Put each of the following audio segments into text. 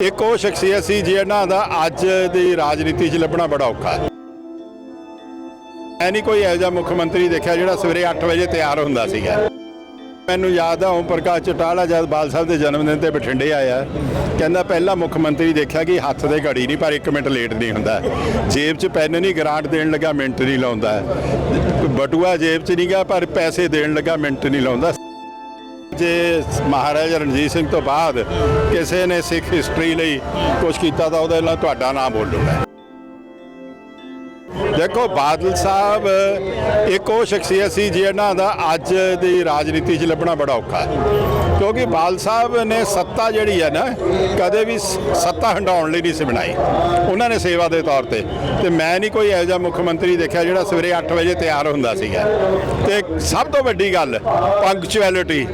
ਇੱਕ ਉਹ ਸ਼ਖਸੀਅਤ ਸੀ ਜਿਹਨਾਂ ਦਾ ਅੱਜ ਦੀ ਰਾਜਨੀਤੀ 'ਚ ਲੱਭਣਾ ਬੜਾ ਔਖਾ ਹੈ। ਐ ਨਹੀਂ ਕੋਈ ਇਹੋ ਜਿਹਾ ਮੁੱਖ ਮੰਤਰੀ ਦੇਖਿਆ ਜਿਹੜਾ ਸਵੇਰੇ 8 ਵਜੇ ਤਿਆਰ ਹੁੰਦਾ ਸੀਗਾ। ਮੈਨੂੰ ਯਾਦ ਆ, ਓਮ ਪ੍ਰਕਾਸ਼ ਚਟਾਲਾ ਜਦ ਬਾਲ ਸਾਹਿਬ ਦੇ ਜਨਮ ਦਿਨ ਤੇ ਬਠਿੰਡੇ ਆਇਆ, ਕਹਿੰਦਾ ਪਹਿਲਾ ਮੁੱਖ ਮੰਤਰੀ ਦੇਖਿਆ ਕਿ ਹੱਥ ਦੇ ਘੜੀ ਨਹੀਂ, ਪਰ 1 ਮਿੰਟ ਲੇਟ ਨਹੀਂ ਹੁੰਦਾ। ਜੇਬ 'ਚ ਪੈਨ ਨਹੀਂ, ਗ੍ਰਾਂਟ ਦੇਣ ਲੱਗਾ, ਮਿੰਟ ਨਹੀਂ ਲਾਉਂਦਾ। ਬਟੂਆ ਜੇਬ 'ਚ ਨਹੀਂ ਗਿਆ ਪਰ ਪੈਸੇ ਦੇਣ ਲੱਗਾ, ਮਿੰਟ ਨਹੀਂ ਲਾਉਂਦਾ। ਜੇ ਮਹਾਰਾਜਾ ਰਣਜੀਤ ਸਿੰਘ ਤੋਂ ਬਾਅਦ ਕਿਸੇ ਨੇ ਸਿੱਖ ਹਿਸਟਰੀ ਲਈ ਕੁਝ ਕੀਤਾ ਤਾਂ ਉਹਦੇ ਨਾਲ ਤੁਹਾਡਾ ਨਾਮ ਬੋਲੂਗਾ ਦੇਖੋ ਬਾਦਲ ਸਾਹਿਬ, ਇੱਕ ਉਹ ਸ਼ਖਸੀਅਤ ਸੀ ਜਿਹਨਾਂ ਦਾ ਅੱਜ ਦੀ ਰਾਜਨੀਤੀ 'ਚ ਲੱਭਣਾ ਬੜਾ ਔਖਾ ਕਿਉਂਕਿ ਬਾਦਲ ਸਾਹਿਬ ਨੇ ਸੱਤਾ ਜਿਹੜੀ ਹੈ ਨਾ, ਕਦੇ ਵੀ ਸੱਤਾ ਹੰਡਾਉਣ ਲਈ ਨਹੀਂ ਸੀ ਬਣਾਈ। ਉਹਨਾਂ ਨੇ ਸੇਵਾ ਦੇ ਤੌਰ ਤੇ। ਤੇ ਮੈਂ ਨਹੀਂ ਕੋਈ ਇਹੋ ਜਿਹਾ ਮੁੱਖ ਮੰਤਰੀ ਦੇਖਿਆ ਜਿਹੜਾ ਸਵੇਰੇ 8 ਵਜੇ ਤਿਆਰ ਹੁੰਦਾ ਸੀਗਾ। ਤੇ ਸਭ ਤੋਂ ਵੱਡੀ ਗੱਲ ਪੰਕਚੁਅਲਿਟੀ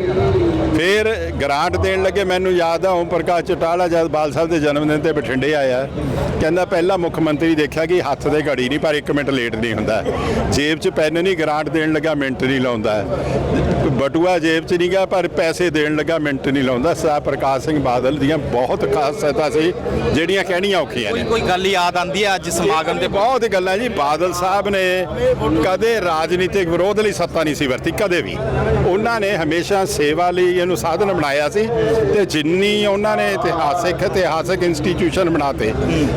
ਫਿਰ ਗ੍ਰਾਂਟ ਦੇਣ ਲੱਗੇ ਮੈਨੂੰ ਯਾਦ ਆ ਓਮ ਪ੍ਰਕਾਸ਼ ਚਟਾਲਾ ਜਦ ਬਾਲ ਸਾਹਿਬ ਦੇ ਜਨਮ ਦਿਨ ਤੇ ਬਠਿੰਡੇ ਆਇਆ। ਕਹਿੰਦਾ ਪਹਿਲਾ ਮੁੱਖ ਮੰਤਰੀ ਦੇਖਿਆ ਕਿ ਹੱਥ ਦੇ ਘੜੀ ਨਹੀਂ ਪਰ 1 ਮਿੰਟ ਲੇਟ ਨਹੀਂ ਹੁੰਦਾ। ਜੇਬ 'ਚ ਪੈਨ ਨਹੀਂ ਗ੍ਰਾਂਟ ਦੇਣ ਲੱਗਾ ਮਿੰਟ ਨਹੀਂ ਲਾਉਂਦਾ। ਬਟੂਆ ਜੇਬ 'ਚ ਨਹੀਂ ਗਿਆ ਪਰ ਪੈਸੇ ਦੇਣ ਲੱਗਾ ਮਿੰਟ ਨਹੀਂ ਲਾਉਂਦਾ। ਸਾ ਪ੍ਰਕਾਸ਼ ਸਿੰਘ ਬਾਦਲ ਦੀਆਂ ਬਹੁਤ ਖਾਸਤਾ ਸੀ ਜਿਹੜੀਆਂ ਕਹਿਣੀਆਂ ਔਖੀਆਂ ਨੇ। ਕੋਈ ਗੱਲ ਯਾਦ ਆਂਦੀ ਹੈ ਅੱਜ ਸਮਾਗਮ ਤੇ ਬਹੁਤ ਗੱਲਾਂ ਜੀ ਬਾਦਲ ਸਾਹਿਬ ਨੇ ਕਦੇ ਰਾਜਨੀਤਿਕ ਵਿਰੋਧ ਲਈ ਸੱਤਾ ਨਹੀਂ ਸੀ ਵਰਤੀ ਕਦੇ ਵੀ। ਉਹਨਾਂ ਨੇ ਹਮੇਸ਼ਾ ਸੇਵਾ ਲਈ ਇਹਨੂੰ ਸਾਧਨ ਬਣਾਇਆ ਸੀ ਤੇ ਜਿੰਨੀ ਉਹਨਾਂ ਨੇ ਇਤਿਹਾਸਿਕ ਇਤਿਹਾਸਿਕ ਇੰਸਟੀਟਿਊਸ਼ਨ ਬਣਾਤੇ।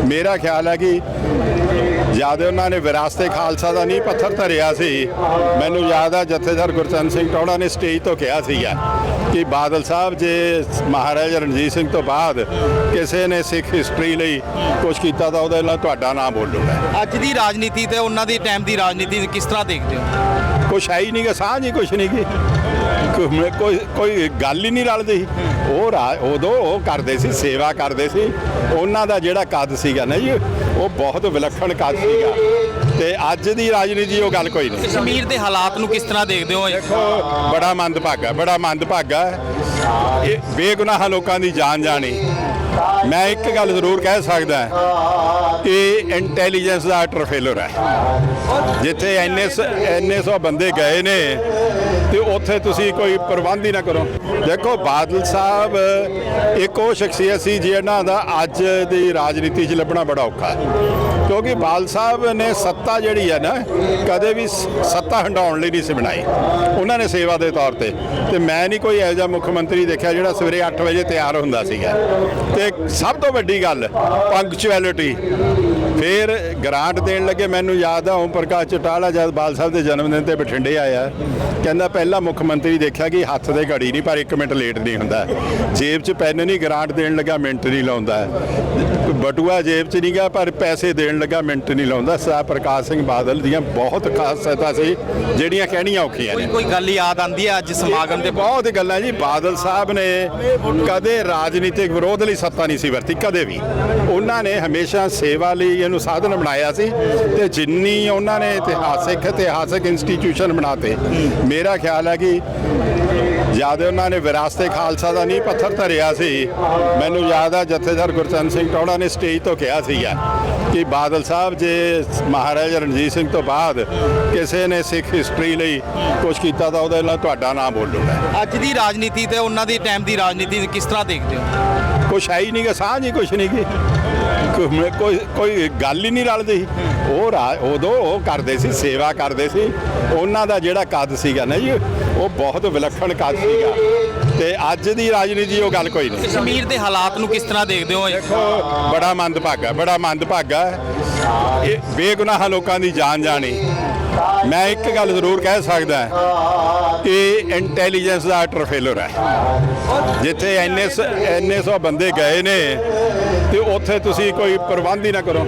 ਮੇਰਾ ਖਿਆਲ ਹੈ ਕਿ ਜਦ ਉਹਨਾਂ ਨੇ ਵਿਰਾਸਤੇ ਖਾਲਸਾ ਦਾ ਨਹੀਂ ਪੱਥਰ ਧਰਿਆ ਸੀ। ਮੈਨੂੰ ਯਾਦ ਆ ਜਥੇਦਾਰ ਗੁਰਚਰਨ ਸਿੰਘ ਟੌੜਾ ਨੇ ਸਟੇਜ ਤੋਂ ਕਿਹਾ ਸੀਗਾ ਕਿ ਬਾਦਲ ਸਾਹਿਬ ਜੇ ਮਹਾਰਾਜਾ ਰਣਜੀਤ ਸਿੰਘ ਤੋਂ ਬਾਅਦ ਕਿਸੇ ਨੇ ਸਿੱਖ ਹਿਸਟਰੀ ਲਈ ਕੁਝ ਕੀਤਾ ਤਾਂ ਉਹਦੇ ਨਾਲ ਤੁਹਾਡਾ ਨਾਮ ਬੋਲੂਗਾ। ਅੱਜ ਦੀ ਰਾਜਨੀਤੀ ਤੇ ਉਹਨਾਂ ਦੀ ਟਾਈਮ ਦੀ ਰਾਜਨੀਤੀ ਕਿਸ ਤਰ੍ਹਾਂ ਦੇਖਦੇ ਹੋ? ਕੁਛ ਹੈ ਹੀ ਨਹੀਂਗਾ ਸਾਂਝ ਹੀ ਕੁਛ ਨਹੀਂ ਗੀ। ਕੋਈ- ਕੋਈ ਗੱਲ ਹੀ ਨਹੀਂ ਰਲਦੀ। ਉਹ ਰਾ- ਉਦੋਂ ਉਹ ਕਰਦੇ ਸੀ, ਸੇਵਾ ਕਰਦੇ ਸੀ। ਉਹਨਾਂ ਦਾ ਜਿਹੜਾ ਕਦ ਸੀਗਾ ਨਾ ਜੀ ਉਹ ਬਹੁਤ ਵਿਲੱਖਣ ਕੱਦ ਸੀਗਾ। ਤੇ ਅੱਜ ਦੀ ਰਾਜਨੀਤੀ ਉਹ ਗੱਲ ਕੋਈ ਨਹੀਂ। ਕਸ਼ਮੀਰ ਦੇ ਹਾਲਾਤ ਨੂੰ ਕਿਸ ਤਰ੍ਹਾਂ ਦੇਖਦੇ ਹੋ? ਦੇਖੋ ਬੜਾ ਮੰਦਭਾਗਾ ਬੜਾ ਮੰਦਭਾਗਾ ਇਹ ਬੇਗੁਨਾਹ ਲੋਕਾਂ ਦੀ ਜਾਨ ਜਾਣੀ। ਮੈਂ ਇੱਕ ਗੱਲ ਜ਼ਰੂਰ ਕਹਿ ਸਕਦਾ ਕਿ ਇੰਟੈਲੀਜੈਂਸ ਦਾ ਅਟਰ ਫੇਲਰ ਹੈ। ਜਿੱਥੇ ਐਨੇ ਸ- ਐਨੇ ਸੌ ਬੰਦੇ ਗਏ ਨੇ ਤੇ ਉੱਥੇ ਤੁਸੀਂ ਕੋਈ ਪ੍ਰਬੰਧ ਹੀ ਨਾ ਕਰੋ। ਦੇਖੋ, ਬਾਦਲ ਸਾਹਿਬ, ਇੱਕ ਉਹ ਸ਼ਖਸੀਅਤ ਸੀ ਜਿਹਨਾਂ ਦਾ ਅੱਜ ਦੀ ਰਾਜਨੀਤੀ 'ਚ ਲੱਭਣਾ ਬੜਾ ਔਖਾ ਕਿਉਂਕਿ ਬਾਦਲ ਸਾਹਿਬ ਨੇ ਸੱਤਾ ਜਿਹੜੀ ਹੈ ਨਾ, ਕਦੇ ਵੀ ਸੱਤਾ ਹੰਡਾਉਣ ਲਈ ਨਹੀਂ ਸੀ ਬਣਾਈ। ਉਹਨਾਂ ਨੇ ਸੇਵਾ ਦੇ ਤੌਰ ਤੇ। ਤੇ ਮੈਂ ਨਹੀਂ ਕੋਈ ਇਹੋ ਜਿਹਾ ਮੁੱਖ ਮੰਤਰੀ ਦੇਖਿਆ ਜਿਹੜਾ ਸਵੇਰੇ 8 ਵਜੇ ਤਿਆਰ ਹੁੰਦਾ ਸੀਗਾ। ਤੇ ਸਭ ਤੋਂ ਵੱਡੀ ਗੱਲ ਪੰਕਚੁਅਲਿਟੀ ਫਿਰ ਗ੍ਰਾਂਟ ਦੇਣ ਲੱਗੇ, ਮੈਨੂੰ ਯਾਦ ਆ, ਓਮ ਪ੍ਰਕਾਸ਼ ਚਟਾਲਾ ਜਦ ਬਾਲ ਸਾਹਿਬ ਦੇ ਜਨਮ ਦਿਨ ਤੇ ਬਠਿੰਡੇ ਆਇਆ। ਕਹਿੰਦਾ ਪਹਿਲਾ ਮੁੱਖ ਮੰਤਰੀ ਦੇਖਿਆ ਕਿ ਹੱਥ ਦੇ ਘੜੀ ਨਹੀਂ ਪਰ 1 ਮਿੰਟ ਲੇਟ ਨਹੀਂ ਹੁੰਦਾ। ਜੇਬ 'ਚ ਪੈਨ ਨਹੀਂ ਗ੍ਰਾਂਟ ਦੇਣ ਲੱਗਾ ਮਿੰਟ ਨਹੀਂ ਲਾਉਂਦਾ। ਬਟੂਆ ਜੇਬ 'ਚ ਨਹੀਂ ਗਿਆ ਪਰ ਪੈਸੇ ਦੇਣ ਲੱਗਾ ਮਿੰਟ ਨਹੀਂ ਲਾਉਂਦਾ। ਸਾ ਪ੍ਰਕਾਸ਼ ਸਿੰਘ ਬਾਦਲ ਦੀਆਂ ਬਹੁਤ ਖਾਸਤਾ ਸੀ ਜਿਹੜੀਆਂ ਕਹਿਣੀਆਂ ਔਖੀਆਂ ਨੇ। ਕੋਈ ਗੱਲ ਯਾਦ ਆਂਦੀ ਹੈ ਅੱਜ ਸਮਾਗਮ ਦੇ ਤੇ ਬਹੁਤ ਗੱਲਾਂ ਜੀ। ਬਾਦਲ ਸਾਹਿਬ ਨੇ ਕਦੇ ਰਾਜਨੀਤਿਕ ਵਿਰੋਧ ਲਈ ਸੱਤਾ ਨਹੀਂ ਸੀ ਵਰਤੀ ਕਦੇ ਵੀ। ਉਹਨਾਂ ਨੇ ਹਮੇਸ਼ਾ ਸੇਵਾ ਲਈ ਇਹਨੂੰ ਸਾਧਨ ਬਣਾਇਆ ਸੀ ਤੇ ਜਿੰਨੀ ਉਹਨਾਂ ਨੇ ਇਤਿਹਾਸਿਕ ਇਤਿਹਾਸਿਕ ਇੰਸਟੀਟਿਊਸ਼ਨ ਬਣਾਤੇ। ਮੇਰਾ ਖਿਆਲ ਹੈ ਕਿ ਜਦ ਉਹਨਾਂ ਨੇ ਵਿਰਾਸਤੇ ਖਾਲਸਾ ਦਾ ਨਹੀਂ ਪੱਥਰ ਧਰਿਆ ਸੀ। ਮੈਨੂੰ ਯਾਦ ਆ ਜਥੇਦਾਰ ਗੁਰਚਰਨ ਸਿੰਘ ਟੌੜਾ ਨੇ ਸਟੇਜ ਤੋਂ ਕਿਹਾ ਸੀਗਾ ਕਿ ਬਾਦਲ ਸਾਹਿਬ ਜੇ ਮਹਾਰਾਜਾ ਰਣਜੀਤ ਸਿੰਘ ਤੋਂ ਬਾਅਦ ਕਿਸੇ ਨੇ ਸਿੱਖ ਹਿਸਟਰੀ ਲਈ ਕੁਝ ਕੀਤਾ ਤਾਂ ਉਹਦੇ ਨਾਲ ਤੁਹਾਡਾ ਨਾਮ ਬੋਲੂਗਾ। ਅੱਜ ਦੀ ਰਾਜਨੀਤੀ ਤੇ ਉਹਨਾਂ ਦੀ ਟਾਈਮ ਦੀ ਰਾਜਨੀਤੀ ਕਿਸ ਤਰ੍ਹਾਂ ਦੇਖਦੇ ਹੋ? ਕੁਛ ਹੈ ਹੀ ਨਹੀਂਗਾ ਸਾਂਝ ਹੀ ਕੁਛ ਨਹੀਂ ਗੀ ਕੋਈ- ਕੋਈ ਕੋਈ ਗੱਲ ਹੀ ਨਹੀਂ ਰਲਦੀ। ਉਹ ਰਾ- ਉਦੋਂ ਉਹ ਕਰਦੇ ਸੀ ਸੇਵਾ ਕਰਦੇ ਸੀ। ਉਹਨਾਂ ਦਾ ਜਿਹੜਾ ਕੱਦ ਸੀਗਾ ਨਾ ਜੀ ਉਹ ਬਹੁਤ ਵਿਲੱਖਣ ਕੱਦ ਸੀਗਾ। ਤੇ ਅੱਜ ਦੀ ਰਾਜਨੀਤੀ ਉਹ ਗੱਲ ਕੋਈ ਨਹੀਂ। ਕਸ਼ਮੀਰ ਦੇ ਹਾਲਾਤ ਨੂੰ ਕਿਸ ਤਰ੍ਹਾਂ ਦੇਖਦੇ ਹੋ? ਦੇਖੋ ਬੜਾ ਮੰਦਭਾਗਾ ਬੜਾ ਮੰਦਭਾਗਾ। ਇਹ ਬੇਗੁਨਾਹ ਲੋਕਾਂ ਦੀ ਜਾਨ ਜਾਣੀ। ਮੈਂ ਇੱਕ ਗੱਲ ਜ਼ਰੂਰ ਕਹਿ ਸਕਦਾ ਕਿ ਇੰਟੈਲੀਜੈਂਸ ਦਾ ਅਟਰ ਫੇਲਰ ਹੈ। ਜਿੱਥੇ ਐਨੇ ਸ- ਐਨੇ ਸੌ ਬੰਦੇ ਗਏ ਨੇ ਤੇ ਉੱਥੇ ਤੁਸੀਂ ਕੋਈ ਪ੍ਰਬੰਧ ਹੀ ਨਾ ਕਰੋ।